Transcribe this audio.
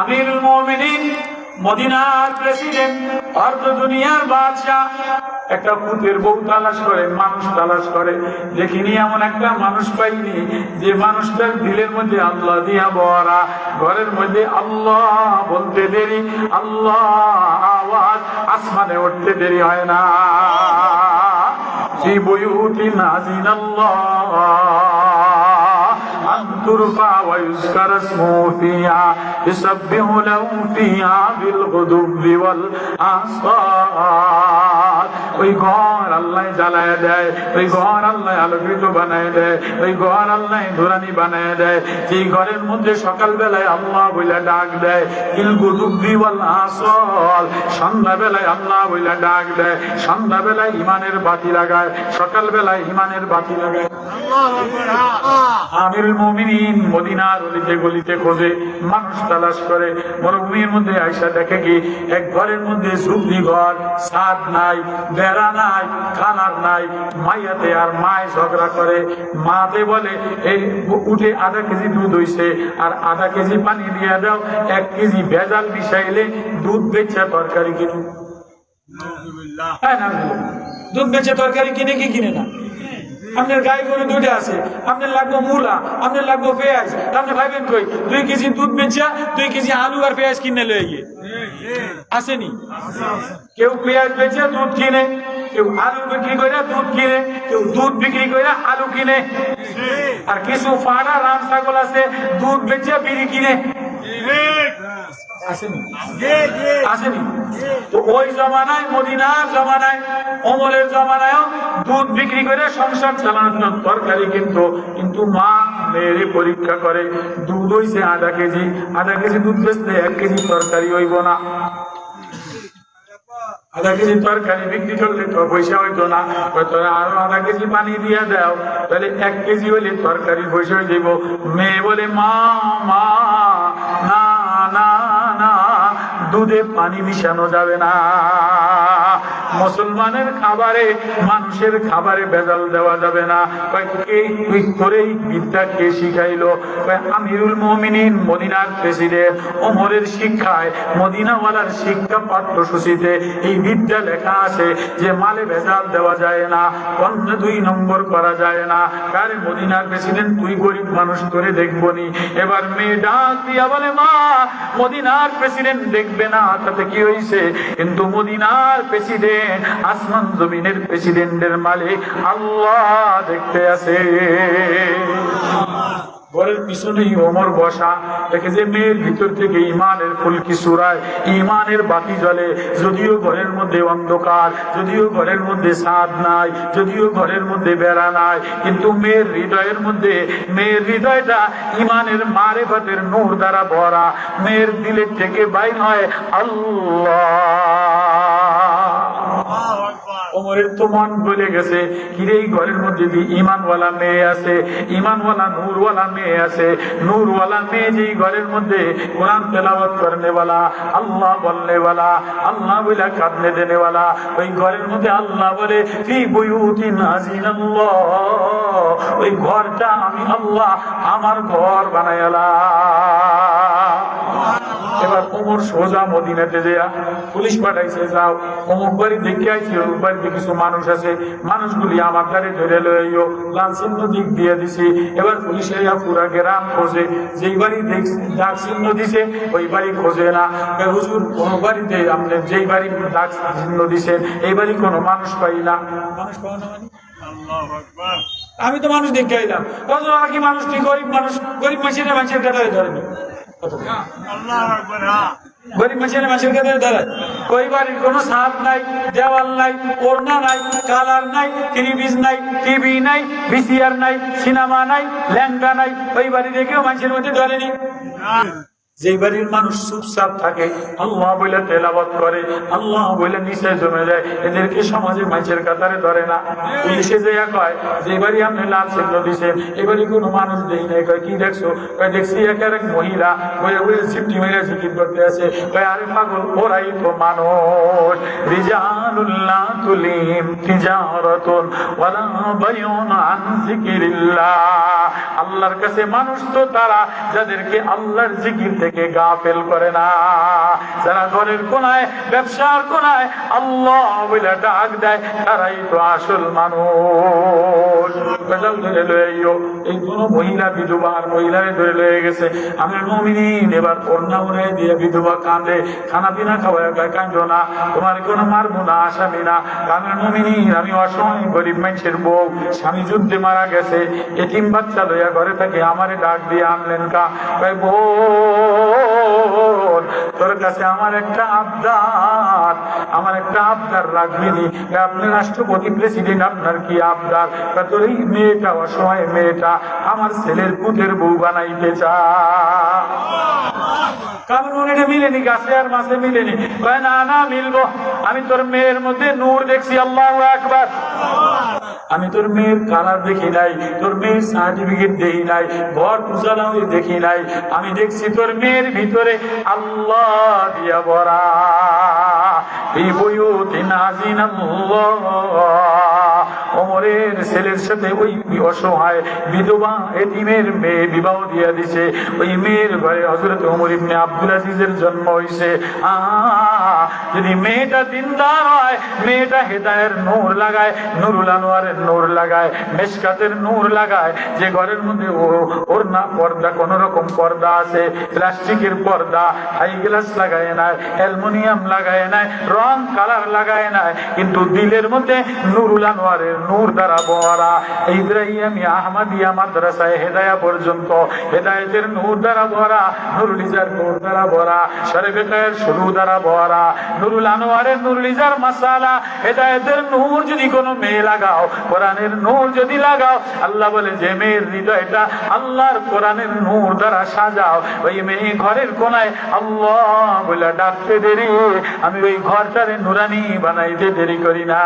আমির মোমিনিন, মদিনার প্রেসিডেন্ট, অর্ধ দুনিয়ার বাদশাহ। একটা ভূতের বউ তালাশ করে, মানুষ তালাশ করে। দেখিনি এমন একটা মানুষ পাইনি যে মানুষটার দিলের মধ্যে আল্লাহ দিয়া বরা, ঘরের মধ্যে আল্লাহ বলতে দেরি, আল্লাহ আওয়াজ আসমানে উঠতে দেরি হয় না। শ্রী নাজিন আল্লাহ ترفع ويذكر اسمه فيها يسبح له فيها بالغدو والآصال ওই ঘর আল্লাহ জ্বালায় দেয় ওই ঘর আল্লাহ আলোকিত বানায় দেয় ওই ঘর আল্লাহ ধুরানি বানায় দেয়। যেই ঘরের মধ্যে সকালবেলায় আল্লাহ বইলা ডাক দেয় কিন্তু দুগ্ধি বল আসল সন্ধ্যাবেলায় আল্লাহ বইলা ডাক দেয় সন্ধ্যাবেলায় ইমানের বাতি লাগায় সকালবেলায় ইমানের বাতি লাগায়। আমির মুমিনিন মদিনার অলিতে গলিতে খোঁজে মানুষ তালাশ করে মরুভূমির মধ্যে আয়সা দেখে কি এক ঘরের মধ্যে সুবলি ঘর সাদ নাই বেড়া নাই খানার নাই মাইয়াতে আর মায় ঝগড়া করে। মাতে বলে এই উঠে আধা কেজি দুধ হইছে আর আধা কেজি পানি দিয়ে দাও এক কেজি ভেজাল মিশাইলে দুধ বেচে তরকারি কিনুন হ্যাঁ দুধ বেচে তরকারি কিনে কি কিনে না? আপনার গায়ে গরু দুইটা আছে, আপনার লাগবো মূলা, আপনার লাগবো পেঁয়াজ, আপনি ভাবেন কই, দুই কেজি দুধ বেচা, দুই কেজি আলু আর পেঁয়াজ কিনে লয়ে গিয়ে। আসেনি? কেউ পেঁয়াজ বেচে দুধ কিনে, কেউ আলু বিক্রি করে দুধ কিনে, কেউ দুধ বিক্রি করে আলু কিনে। আর কিছু ফাড়া, রাম ছাগল আছে, দুধ বেচে বিড়ি কিনে। আসেনি। আসেনি। তো ওই জমানায় মদিনার জমানায় অমলের জমানায় দুধ বিক্রি করে সংসার চালানোর জন্য তরকারি কিন্তু কিন্তু মা মেয়েরে পরীক্ষা করে দুধ হইছে আধা কেজি আধা কেজি দুধ বেচলে এক কেজি তরকারি হইব না। আধা কেজি তরকারি বিক্রি করলে তো পয়সা হইতো না। হয়তো আরও আধা কেজি পানি দিয়ে দাও তাহলে এক কেজি হইলে তরকারি পয়সা হয়ে যাইব। মেয়ে বলে মা মা দুধে পানি মিশানো যাবে না। মুসলমানের খাবারে, মানুষের খাবারে ভেজাল দেওয়া যাবে না। কয়, কে তুই বিদ্যা কে শিখাইলো? আমিরুল মুমিনিন মদিনার প্রেসিডেন্ট, ওমরের শিক্ষায়, মদিনাওয়ালার শিক্ষা পাঠ্যসূচিতে এই বিদ্যা লেখা আছে যে মালে ভেজাল দেওয়া যায় না, পণ্য দুই নম্বর করা যায় না। কারে মদিনার প্রেসিডেন্ট, তুই গরিব মানুষ করে দেখব নি? এবার মেয়ে ডাক দিয়া বলে, মা, মদিনার প্রেসিডেন্ট দেখবে না, তাতে কি হয়েছে কিন্তু মদিনার প্রেসিডেন্ট, আসমান জমিনের প্রেসিডেন্টের মালিক আল্লাহ দেখতে আছে ঘরের পিছনেই ওমর বসা, দেখে যে মেয়ের ভিতর থেকে ইমানের ফুলকি সুরায় ইমানের বাতি জ্বলে, যদিও ঘরের মধ্যে অন্ধকার, যদিও ঘরের মধ্যে সাদ নাই, যদিও ঘরের মধ্যে বেড়া নাই, কিন্তু মেয়ের হৃদয়ের মধ্যে, মেয়ের হৃদয়টা ইমানের মারে ভাতের নূর দ্বারা ভরা, মেয়ের দিলের থেকে বাইর হয় আল্লাহ। ওমরের তো মন বলে গেছে। কিরে এই ঘরের মধ্যে ইমানওয়ালা মেয়ে আছে, ইমানওয়ালা নূরওয়ালা মেয়ে আছে, নূরওয়ালা মেয়ে যেই ঘরের মধ্যে কোরআন তেলাওয়াত করনেওয়ালা আল্লাহ বলনেওয়ালা আল্লাহ বলে কাঁদনে দেনেওয়ালা ওই ঘরের মধ্যে আল্লাহ বলে, ফি বুয়ুতি নাজিনাল্লাহ ওই ঘরটা আমি আল্লাহ আমার ঘর বানাইলাম এবার ওমর সোজা মদিনাতে পুলিশ পাঠাইছে যাও বাড়ি দেখে আইছি অমুক বাড়িতে কিছু মানুষ আছে মানুষগুলি আমার দ্বারে ধরে লইও দিক দিয়ে দিছি। এবার পুলিশ পুরা গ্রাম খোঁজে যেই বাড়ি ডাক চিহ্ন দিছে ওই বাড়ি খোঁজে না। হুজুর কোন বাড়িতে আপনি যেই বাড়ি ডাক চিহ্ন দিছেন এই বাড়ি কোনো মানুষ পাই না? মানুষ পাও না মানে? আমি তো মানুষ দেখে আইলাম। কত কি মানুষ? গরিব মানুষ? গরিব মানুষের মানুষের কাতারে ধরেনি গরিব মানুষের মানুষের কাতারে দাঁড়ায় কই বাড়ির কোনো সাপ নাই, দেওয়াল নাই, ওড়না নাই, কালার নাই টিভিজ নাই, টিভি নাই ভিসিআর নাই, সিনেমা নাই ল্যাংটা নাই, ওই বাড়ি দেখেও মানুষের মধ্যে ধরেনি। যেই বাড়ির মানুষ চুপচাপ থাকে, আল্লাহ বলে তেলাবত করে, আল্লাহ বলে নিচে জমে যায়, এদেরকে সমাজে মানুষের কাতারে ধরে না। পুলিশে যে কয় যে বাড়ি আপনি লাল চিহ্ন দিছেন এবারই কোনো মানুষ দেই নাই, কয়, কি দেখছ? কয়, দেখছি এক এক মহিলা বয়ে বয়ে সিফটি মেরে জিকির করতে আছে। কয়, আরে পাগল, ওরাই তো মানুষ। রিজালুল্লাহ তুলিম তিজারাতুন ওয়ালা বায়ুন আন জিকিরিল্লাহ আল্লাহর কাছে মানুষ তো তারা, যাদেরকে আল্লাহর জিকির থেকে গাফেল করে না। যারা ঘরের কোনায়, ব্যবসার কোনায়, আল্লাহ বলে ডাক দেয়, তারাই তো আসল মানুষ। বেজাল ধরে লয়ে আইও। এই কোন মহিলা, বিধবা আর মহিলারে ধরে লয়ে গেছে। আমি মমিনিন, এবার কন্যা উড়াই দিয়ে বিধবা কান্দে খানা পিনা খাওয়ায় কান্দ না। তোমার কোনো মারবো না আসামি না। আমি মমিনিন, আমি অসহায়, গরিব মানুষের বউ। স্বামী যুদ্ধে মারা গেছে। এতিম বাচ্চা লইয়া ঘরে থাকে, আমারে ডাক দিয়ে আনলেন কা? বোন, তোর কাছে আমার একটা আবদার। একটা আবদার রাখবিনি আপনি রাষ্ট্রপতি, প্রেসিডেন্ট, আপনার কি আবদার? তোর এই মেয়েটা, অসহায় মেয়েটা আমার ছেলের পুতের বউ বানাইতে চা আমি তোর মেয়ের দেখছি তোর মেয়ের দেখি নাই, তোর মেয়ের সার্টিফিকেট দেখি নাই, ঘর দেখি নাই। আমি দেখছি তোর মেয়ের ভিতরে আল্লাহ দিয়া বরা এই বইতে নাজিন অমরের ছেলের সাথে ওই অসহায় বিধবা এতিমের মেয়ে বিবাহ দিয়া দিছে। ওই মেয়ের ঘরে হজরত ওমর ইবনে আব্দুল আজিজের জন্ম আহ, যদি মেয়েটা দিনদার হয় মেয়েটা হেদায়ের নূর লাগায় নুরুল আনোয়ারের নূর লাগায় মেশকাতের নূর লাগায় যে ঘরের মধ্যে ও ওর না পর্দা কোন রকম পর্দা আছে প্লাস্টিকের পর্দা হাই গ্লাস লাগায় নাই অ্যালুমিনিয়াম লাগায় নাই রং কালার লাগায় নাই কিন্তু দিলের মধ্যে নুরুল আনোয়ারের নূর দ্বারা ভরা ইব্রাহিম আহমদিয়া মাদ্রাসায় হেদায়া পর্যন্ত। হেদায়েতের নূর দ্বারা ভরা নুরুল ইজার নূর দ্বারা ভরা শরীফের শুরু দ্বারা ভরা নুরুল আনোয়ারের নুরুল ইজার মাসালা। হেদায়েতের নূর যদি কোনো মেয়ে লাগাও, কোরআনের নূর যদি লাগাও, আল্লাহ বলে, যে মেয়ের হৃদয়টা আল্লাহর কোরআনের নূর দ্বারা সাজাও, ওই মেয়ে ঘরের কোনায় আল্লাহ বলে ডাকতে দেরি। আমি ওই ঘরটারে নুরানি বানাইতে দেরি করি না।